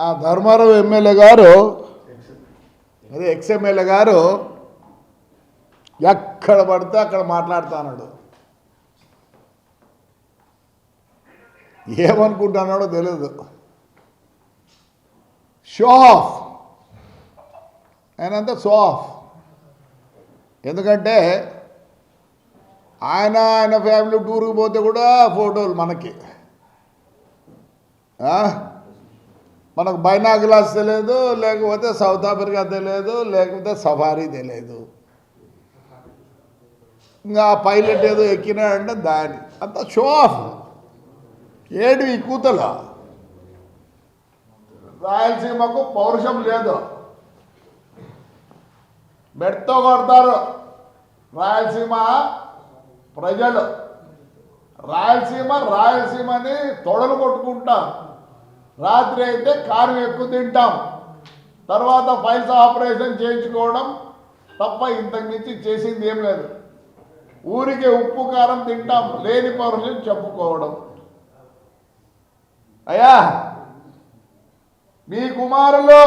ఆ ధర్మారావు ఎమ్మెల్యే గారు అదే ఎక్స్ఎమ్మెల్యే గారు ఎక్కడ పడితే అక్కడ మాట్లాడుతున్నాడు ఏమనుకుంటున్నాడో తెలియదు షో ఆఫ్ ఆయనంతా షో ఆఫ్ ఎందుకంటే ఆయన ఆయన ఫ్యామిలీ టూర్కి పోతే కూడా ఫోటోలు మనకి. ఆ? మనకు బైనాగ్లాస్ తెలియదు లేకపోతే సౌత్ ఆఫ్రికా తెలియదు లేకపోతే సఫారీ తెలియదు ఇంకా ఆ పైలట్ ఏదో ఎక్కినాడంటే దాని. అంత షో ఆఫ్ ఏడు ఈ కూతలు? రాయలసీమకు పౌరుషం లేదు. మెడతో కొడతారు రాయలసీమ ప్రజలు. రాయలసీమ రాయలసీమని తొడలు కొట్టుకుంటాం. రాత్రి అయితే కారం ఎక్కువ తింటాం. తర్వాత ఫైల్స్ ఆపరేషన్ చేయించుకోవడం తప్ప ఇంతకుమించి చేసింది ఏం లేదు. ఊరికే ఉప్పు కారం తింటాం లేని పౌరులు చెప్పుకోవడం. అయ్యా మీ కుమారులు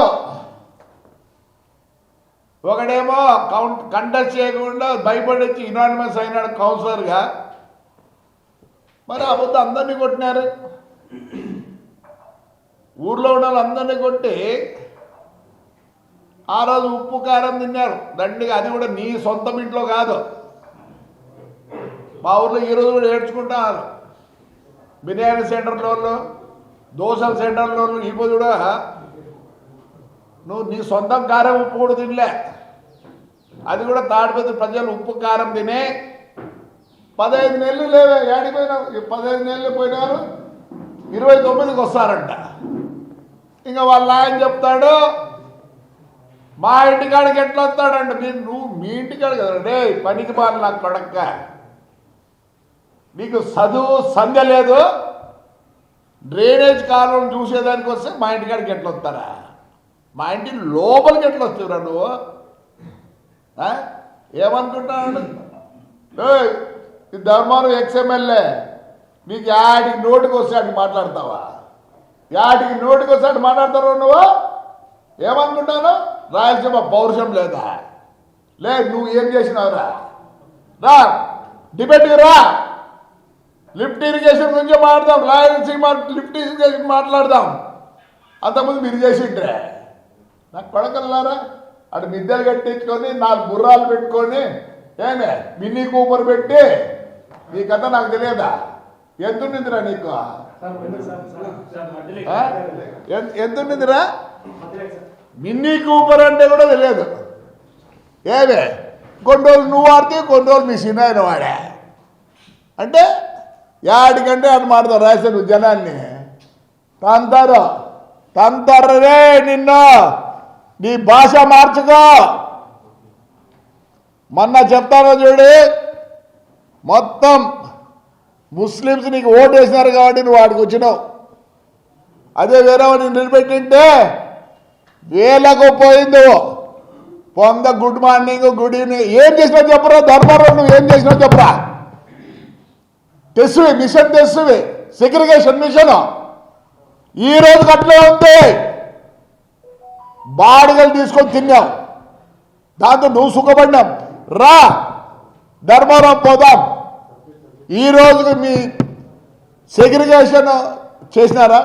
ఒకడేమో కౌంట్ కంటెస్ట్ చేయకుండా భయపడి వచ్చి ఇనానిమస్ అయినాడు కౌన్సిలర్గా మరి అబద్ధం అందరినీ కొట్టినారు. ఊర్లో ఉన్న వాళ్ళందరినీ కొట్టి ఆ రోజు ఉప్పు కారం తిన్నారు. దండిగా అది కూడా నీ సొంతం ఇంట్లో కాదు. మా ఊర్లో ఈరోజు కూడా ఏడ్చుకుంటారు బిర్యానీ సెంటర్లో దోశల సెంటర్లో ఈరోజు కూడా నువ్వు నీ సొంతం కారం ఉప్పు కూడా తినలే. అది కూడా తాడిపత్రి ప్రజలు ఉప్పు కారం తినే పదహైదు నెలలు లేవే ఏడిపోయినా ఈ పదహైదు నెలలు పోయినారు ఇరవై తొమ్మిదికి వస్తారంట. ఇంకా వాళ్ళ ఆయన చెప్తాడు మా ఇంటికాడికి ఎట్లా వస్తాడంట మీరు నువ్వు మీ ఇంటికాడ కదా డే పనికి మారి నాకు కొడక్క. నీకు చదువు సంధ్య లేదు. డ్రైనేజ్ కాలం చూసేదానికి వస్తే మా ఇంటికాడికి ఎట్లా వస్తారా మా ఇంటి లోపలికి ఎట్లా వస్తురా నువ్వు? ఆ? ఏమనుకుంటున్నాడు? ఈ ధర్మానం ఎక్స్ఎమ్మెల్యే మీకు యాడికి నోటికి వస్తే అటు మాట్లాడతావా? యాటికి నోటికి వస్తే నువ్వు? ఏమనుకుంటాను రాయలసీమ పౌరుషం లేదా? లేదు నువ్వు ఏం చేసినావురా? రా డిబేట్కి రా లిఫ్ట్ ఇరిగేషన్ గురించి మాట్లాడదాం రాయలసీమ లిఫ్ట్ ఇరిగేషన్ మాట్లాడదాం. అంతకుముందు మీరు చేసిండ్రే. నాకు కొడకల్లారా? అటు మిద్దెలు కట్టించుకొని నాలుగు గుర్రాలు పెట్టుకొని ఏమే మినీ కూపర్ పెట్టి నీ కథ నాకు తెలియదా? ఎంత ఉండిందిరా నీకు ఆ? ఎంత- ఎంత ఉండిందిరా మినీ కూపర్ అంటే కూడా తెలియదు. ఏమే కొన్ని రోజులు నువ్వు వాడితే కొన్ని రోజులు మీ సినాయన వాడా. అంటే యాడికంటే అని మాడతావు రాశాను జనాన్ని. తంతారు తంతారే నిన్ను. నీ భాష మార్చుకో. మొన్న చెప్తాను చూడు. మొత్తం ముస్లిమ్స్ నీకు ఓటు వేసినారు కాబట్టి నువ్వు వాడికి వచ్చినావు. అదే వేరే వాడిని నిలబెట్టింటే వేలకు పోయింది. పొంద గుడ్ మార్నింగ్ గుడ్ ఈవినింగ్. ఏం చేసినావు చెప్పరా? ధర్మారావు నువ్వు ఏం చేసినావు చెప్పరా? తెస్సువి మిషన్ తెస్సువి సెగ్రిగేషన్ మిషన్ ఈ రోజు అట్లే ఉంది. బాడిగలు తీసుకొని తిన్నాం. దాంతో నువ్వు సుఖపడినాం. రా ధర్మారం పోదాం. ఈ రోజుకి మీ సెగ్రిగేషన్ చేసినారా?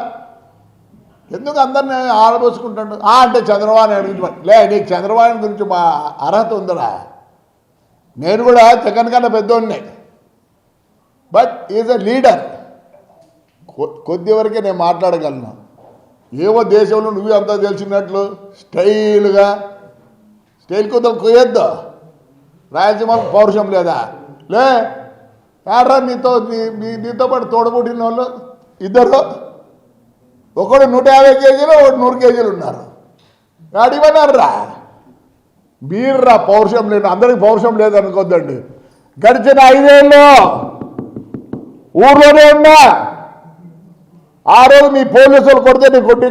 ఎందుకు అందరిని ఆడబోసుకుంటాడు ఆ అంటే చంద్రబాబు నాయుడు గురించి లే నీకు చంద్రబాబు గురించి మా అర్హత ఉందరా. నేను కూడా జగన్ కన్నా పెద్దోడిని. But is a leader. కొద్ది వరకే నేను మాట్లాడగలను. ఏవో దేశంలో నువ్వు అంతా తెలిసినట్లు స్టైల్గా స్టైల్ కొద్దిగా కుయ్యొద్దు. రాయలసీమ పౌరుషం లేదా? లే ఆడరా నీతో మీ నీతో పాటు తోడబుట్టిన వాళ్ళు ఇద్దరు. ఒకడు నూట యాభై కేజీలు ఒకటి నూరు కేజీలు ఉన్నారు. అడిగిపోయినారా మీర్రా పౌరుషం లేదు. అందరికి పౌరుషం లేదనుకోద్దండి. గడిచిన ఐదేళ్ళు ఊర్లోనే ఉన్నా. ఆ రోజు మీ పోలీసులు కొడితే నీ కొట్టి